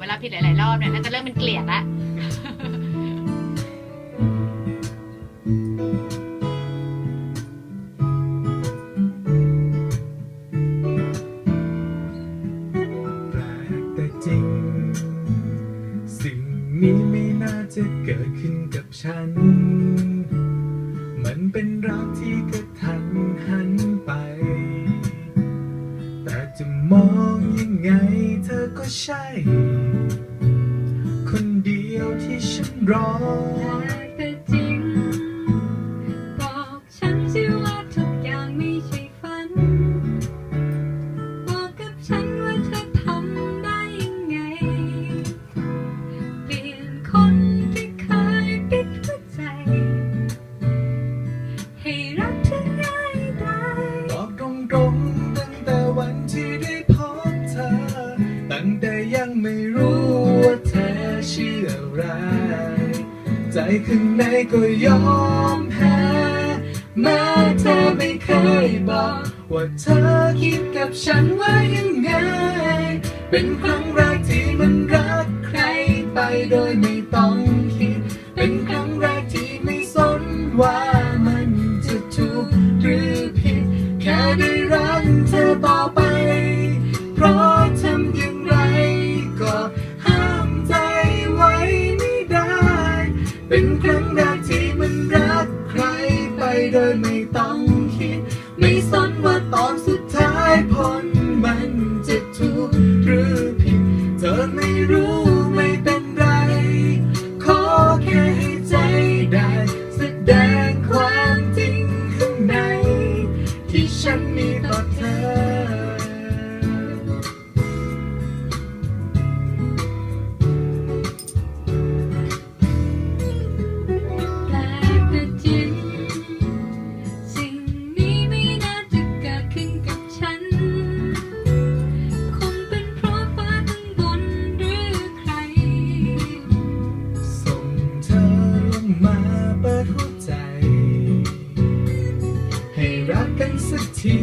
เวลาผิดหลาย ๆ รอบเนี่ยก็จะเริ่มเป็นเกลียดละนี้ไม่น่าจะเกิดขึ้นกับฉัน มันเป็นรักที่กระทันหันไป แต่จะมองยังไงเธอก็ใช่ รอแต่จริง บอกฉันสิว่าทุกอย่างไม่ใช่ฝัน บอกกับฉันว่าเธอทำได้ยังไง เปลี่ยนคน ข้างในก็ยอมแพ้แม้เธอไม่เคยบอกว่าเธอคิดกับฉันว่ายังไง เป็นครั้งแรกที่มันรักใครไปโดยไม่ต้องคิด เป็นครั้งแรกที่ไม่สนว่ามันจะถูกหรือผิด แค่ได้รักเธอต่อไป ที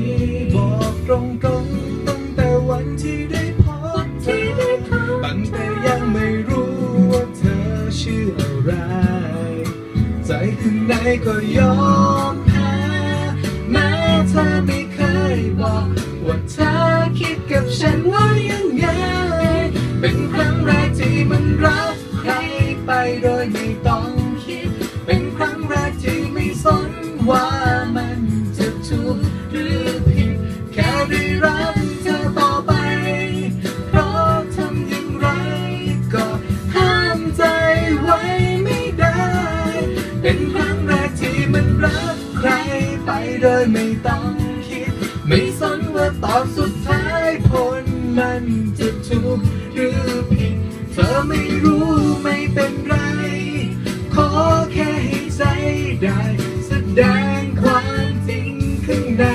บอกตรงๆตั้งแต่วันที่ได้พบเธอตั้งแต่ยังไม่รู้ว่าเธอชื่ออะไร ใจข้างในก็ยอมแพ้แม้เธอไม่เคยบอกว่าเธอคิดกับฉันว่ายังไง เป็นครั้งแรกที่มันรักใครไปโดยไม่ต้องคิด เป็นครั้งแรกที่ไม่สนว่า โดยไม่ต้องคิด ไม่สนว่าตอนสุดท้ายผลมันจะถูกหรือผิด เธอไม่รู้ไม่เป็นไร ขอแค่ให้ใจได้ แสดงความจริงข้างใน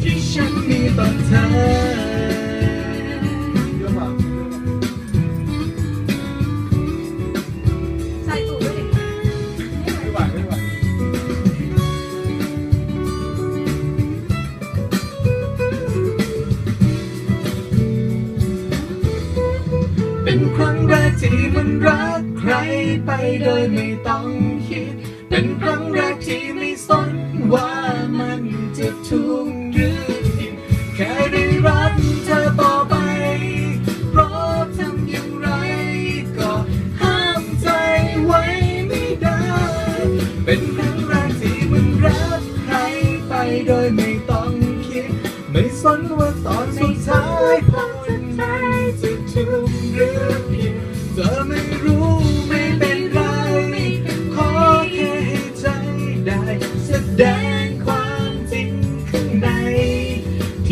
ที่ฉันมีต่อเธอ ที่มันรักใครไปโดยไม่ต้องคิด เป็นครั้งแรกที่ไม่สนว่ามันจะถูกหรือผิดแค่ได้รักเธอต่อไป เพราะทำอย่างไรก็ห้ามใจไว้ไม่ได้ เป็นครั้งแรกที่มันรักใครไปโดยไม่ต้องคิด ไม่สนว่าตอนสุดท้าย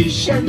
He sent